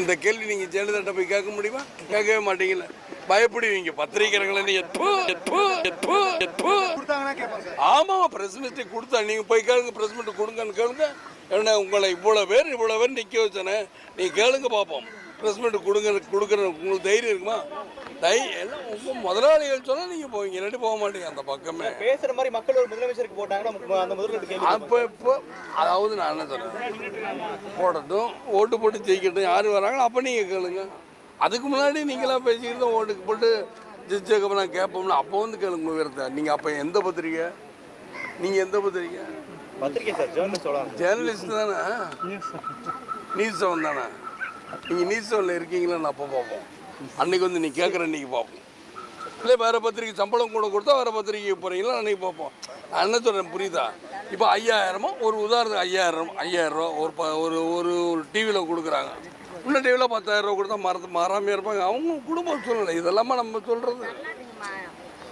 இந்த கேள்வி நீங்கள் ஜெயலலிதா போய் கேட்க முடியுமா? கேட்கவே மாட்டீங்கல்ல. பயப்படுவீங்க. பத்திரிகைகளை ஆமாம் பிரஸ் மீட்டை கொடுத்தா. நீங்கள் போய் கேளுங்க பிரஸ் மீட் கொடுங்கன்னு கேளுங்க. என்ன உங்களை இவ்வளோ பேர் இவ்வளோ பேர் நிற்க வச்சேனே. நீங்கள் கேளுங்க பார்ப்போம். பிரஸ் மீட் கொடுங்க கொடுக்குற உங்களுக்கு தைரியம் இருக்குமா? தை எல்லாம் உங்கள் முதலாளிகள் சொன்னால் நீங்கள் போவீங்க இல்லாட்டி போக மாட்டீங்க அந்த பக்கமே. பேசுற மாதிரி மக்கள் ஒரு முதலமைச்சருக்கு போட்டாங்கன்னா அந்த முதல்வர் அப்போ இப்போ அதாவது நான் என்ன சொல்கிறேன் போடட்டும் ஓட்டு போட்டு ஜெயிக்கட்டும் யார் வராங்களோ அப்போ நீங்கள் கேளுங்க. அதுக்கு முன்னாடி நீங்களாம் பேசிக்கிட்டு தான் ஓட்டுக்கு போட்டு ஜெயிச்சதுக்கப்புறம் நான் கேட்போம்ல அப்போ வந்து கேளுங்க உயர்த்த நீங்கள் அப்போ எந்த பத்திரிக்கை? நீங்கள் எந்த பத்திரிக்கை? பத்திரிகை சார் ஜேர்னலிஸ்ட் தானே? நியூஸ் செவன் தானே? நீங்கள் நியூஸ் செவனில் இருக்கீங்களான்னு அப்போ பார்ப்போம். அன்னைக்கு வந்து நீ கேட்குற அன்னைக்கு பார்ப்போம். இல்லை வேறு பத்திரிக்கை சம்பளம் கூட கொடுத்தா வேறு பத்திரிக்கைக்கு போகிறீங்களா அன்னைக்கு பார்ப்போம். நான் என்ன சொல்கிறேன் புரியுதா? இப்போ ஐயாயிரமா ஒரு உதாரணத்துக்கு ஐயாயிரம் ரூபா ஒரு ப ஒரு ஒரு டிவியில் கொடுக்குறாங்க. இன்னும் டிவியில் பத்தாயிரம் ரூபா கொடுத்தா மறந்து மாறாமல் இருப்பாங்க. அவங்க குடும்ப சூழ்நிலை இதெல்லாமா நம்ம சொல்கிறது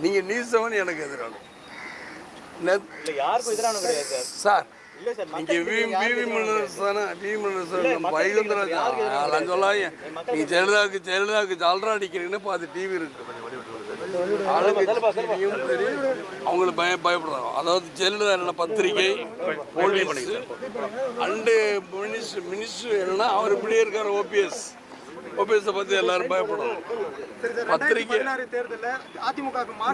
நீங்கள் நியூஸ் செவன் எனக்கு எதிரான நெத்- இல்ல யாருக்கும் எதிரான கிடையாது சார் நீங்க வி விவி மினரல்ஸ் தானே விவி மினரல்ஸ் நம்ம எதிராக அதெல்லாம் சொல்லாங்க நீ ஜெயலலிதாவுக்கு ஜெயலலிதாவுக்கு ஜால்ரா அடிக்கிறீங்கன்னு பார்த்து டிவி இருக்கு. அவங்களுக்கு பய பயப்படுறாங்க. அதாவது ஜெயலலிதா என்ன பத்திரிகை போலீஸ் அண்டு மினிஸ்டர் மினிஸ்டர் என்னன்னா அவர் இப்படியே இருக்கார் ஓபிஎஸ் ஓபிஎஸை பற்றி எல்லாரும் சார் பத்திரிக்கை-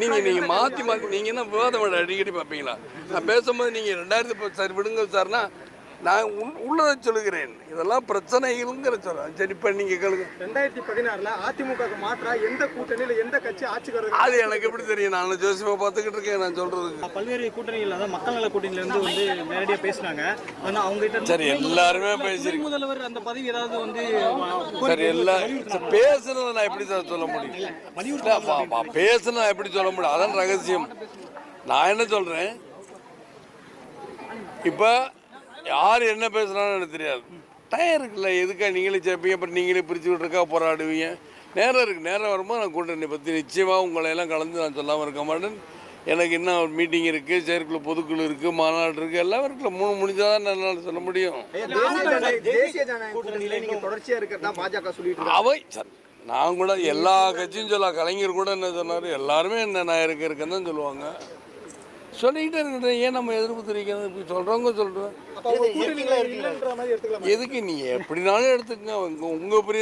நீங்க நீங்க மாத்தி மாத்தி நீங்க என்ன விவாதம் அடிக்கடி பார்ப்பீங்களா? நான் பேசும்போது நீங்க ரெண்டாயிரத்தி பத்து சரி விடுங்க சார்னா நான் உள்- உள்ளதை சொல்லுகிறேன். இதெல்லாம் பிரச்சனைகள்ங்கிற சொல்றேன் சரி இப்போ நீங்க கேளுங்க. ரெண்டாயிரத்தி பதினாறுல அதிமுக மாற்றா எந்த கூட்டணியில எந்த கட்சி ஆட்சிக்கு வருது அது எனக்கு எப்படி தெரியும்? நான் ஜோசியமா பார்த்துக்கிட்டு இருக்கேன் நான் சொல்றதுக்கு பல்வேறு கூட்டணிகள் அதாவது மக்கள் நல கூட்டணியில இருந்து வந்து நேரடியாக பேசினாங்க. ஆனா அவங்க கிட்ட சரி எல்லாருமே பேசியிருக்கு முதல்வர் அந்த பதவி ஏதாவது வந்து சரி எல்லாம் பேசுனதை நான் எப்படி சார் சொல்ல முடியும்? இல்ல, பா- பா- பேசுனதை நான் எப்படி சொல்ல முடியும்? அதான் ரகசியம். நான் என்ன சொல்றேன்? இப்போ யார் என்ன பேசுனாலும் எனக்கு தெரியாது. டைம் இருக்குல்ல எதுக்கா நீங்களே சேர்ப்பீங்க அப்புறம் நீங்களே பிரித்து விட்ருக்கா போராடுவீங்க. நேரம் இருக்குது நேரம் வரும்போது நான் கூட்டணி பற்றி நிச்சயமாக உங்களை எல்லாம் கலந்து நான் சொல்லாமல் இருக்க மாட்டேன். எனக்கு இன்னும் ஒரு மீட்டிங் இருக்குது செயற்குழு பொதுக்குழு இருக்குது மாநாடு இருக்குது எல்லாம் இருக்குல்ல. மூணு முடிஞ்சால் தான் என்னால் சொல்ல முடியும். அவை நான் கூட எல்லா கட்சியும் சொல்ல கலைஞர் கூட என்ன சொன்னார்? எல்லாருமே என்ன நான் இருக்க இருக்கேன்னு தான் சொல்லுவாங்க. சொல்லிக்கிட்டே இருக்கிறேன் ஏன் நம்ம எதிர்ப்பு தெரிவிக்கிறது இப்படி சொல்கிறவங்க எடுத்துக்கலாம்? எதுக்கு நீ எப்படினாலும் எடுத்துக்கங்க. உங்கள் பெரிய